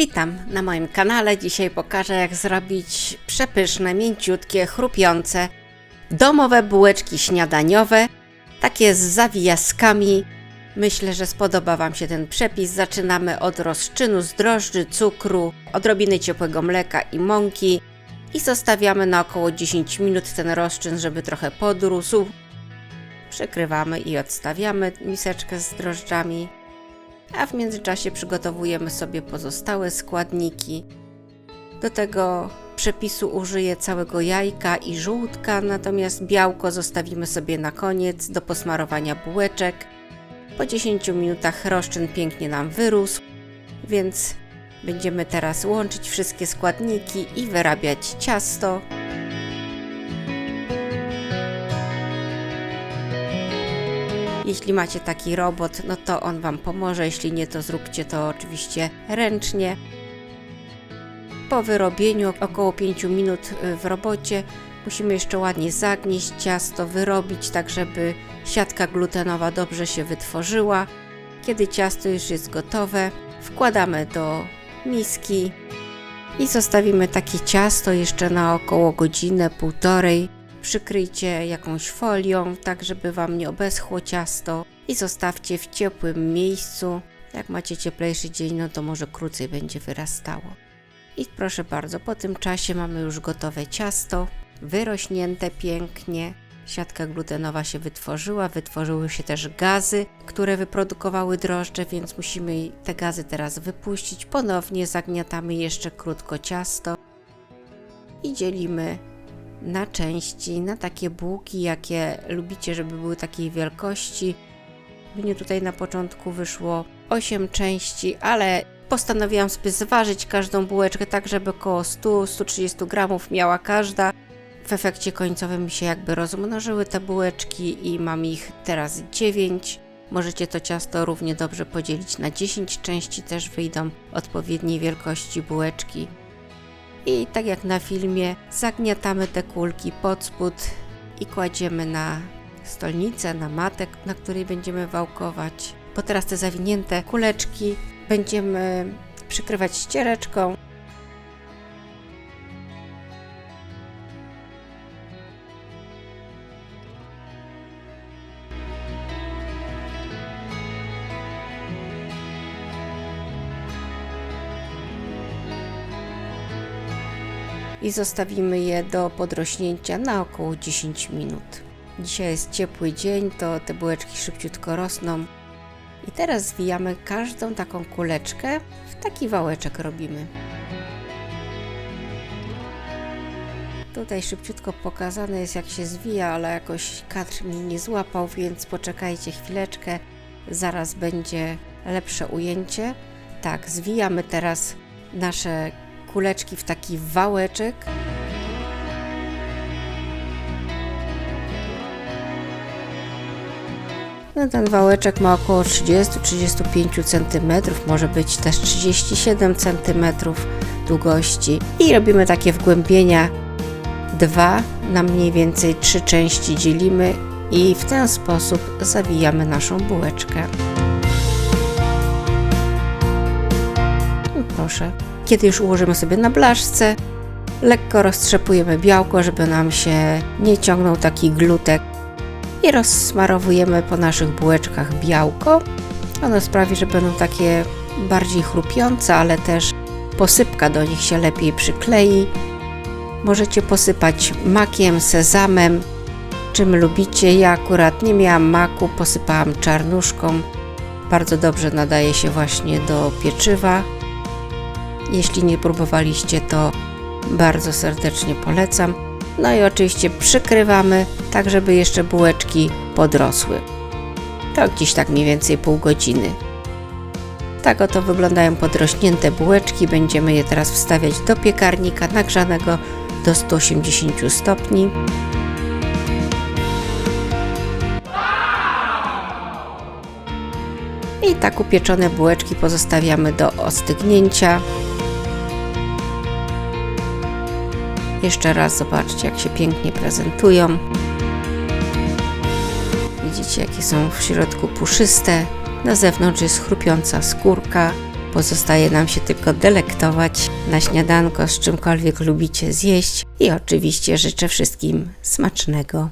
Witam na moim kanale. Dzisiaj pokażę jak zrobić przepyszne, mięciutkie, chrupiące domowe bułeczki śniadaniowe, takie z zawijaskami. Myślę, że spodoba Wam się ten przepis. Zaczynamy od rozczynu z drożdży, cukru, odrobiny ciepłego mleka i mąki i zostawiamy na około 10 minut ten rozczyn, żeby trochę podrósł. Przykrywamy i odstawiamy miseczkę z drożdżami a w międzyczasie przygotowujemy sobie pozostałe składniki. Do tego przepisu użyję całego jajka i żółtka, natomiast białko zostawimy sobie na koniec do posmarowania bułeczek. Po 10 minutach roszczyn pięknie nam wyrósł, więc będziemy teraz łączyć wszystkie składniki i wyrabiać ciasto. Jeśli macie taki robot, no to on Wam pomoże. Jeśli nie, to zróbcie to oczywiście ręcznie. Po wyrobieniu około 5 minut y, w robocie musimy jeszcze ładnie zagnieść ciasto, wyrobić tak, żeby siatka glutenowa dobrze się wytworzyła. Kiedy ciasto już jest gotowe, wkładamy do miski i zostawimy takie ciasto jeszcze na około godzinę, półtorej Przykryjcie jakąś folią, tak żeby Wam nie obeschło ciasto i zostawcie w ciepłym miejscu. Jak macie cieplejszy dzień, no to może krócej będzie wyrastało. I proszę bardzo, po tym czasie mamy już gotowe ciasto, wyrośnięte pięknie. Siatka glutenowa się wytworzyła, wytworzyły się też gazy, które wyprodukowały drożdże, więc musimy te gazy teraz wypuścić. Ponownie zagniatamy jeszcze krótko ciasto i dzielimy na części, na takie bułki, jakie lubicie, żeby były takiej wielkości. Mnie tutaj na początku wyszło 8 części, ale postanowiłam sobie zważyć każdą bułeczkę tak, żeby około 100-130 gramów miała każda. W efekcie końcowym się jakby rozmnożyły te bułeczki i mam ich teraz 9. Możecie to ciasto równie dobrze podzielić na 10 części, też wyjdą odpowiedniej wielkości bułeczki i tak jak na filmie zagniatamy te kulki pod spód i kładziemy na stolnicę, na matek, na której będziemy wałkować. Bo teraz te zawinięte kuleczki będziemy przykrywać ściereczką i zostawimy je do podrośnięcia na około 10 minut. Dzisiaj jest ciepły dzień, to te bułeczki szybciutko rosną. I teraz zwijamy każdą taką kuleczkę, w taki wałeczek robimy. Tutaj szybciutko pokazane jest jak się zwija, ale jakoś kadr mi nie złapał, więc poczekajcie chwileczkę, zaraz będzie lepsze ujęcie. Tak, zwijamy teraz nasze kuleczki w taki wałeczek. No, ten wałeczek ma około 30-35 cm, może być też 37 cm długości. I robimy takie wgłębienia dwa na mniej więcej trzy części dzielimy i w ten sposób zawijamy naszą bułeczkę. I proszę, kiedy już ułożymy sobie na blaszce, lekko roztrzepujemy białko, żeby nam się nie ciągnął taki glutek i rozsmarowujemy po naszych bułeczkach białko. Ono sprawi, że będą takie bardziej chrupiące, ale też posypka do nich się lepiej przyklei. Możecie posypać makiem, sezamem, czym lubicie. Ja akurat nie miałam maku, posypałam czarnuszką. Bardzo dobrze nadaje się właśnie do pieczywa. Jeśli nie próbowaliście, to bardzo serdecznie polecam. No i oczywiście przykrywamy, tak żeby jeszcze bułeczki podrosły. To gdzieś tak mniej więcej pół godziny. Tak oto wyglądają podrośnięte bułeczki. Będziemy je teraz wstawiać do piekarnika nagrzanego do 180 stopni. I tak upieczone bułeczki pozostawiamy do ostygnięcia. Jeszcze raz zobaczcie, jak się pięknie prezentują. Widzicie, jakie są w środku puszyste. Na zewnątrz jest chrupiąca skórka. Pozostaje nam się tylko delektować na śniadanko z czymkolwiek lubicie zjeść i oczywiście życzę wszystkim smacznego.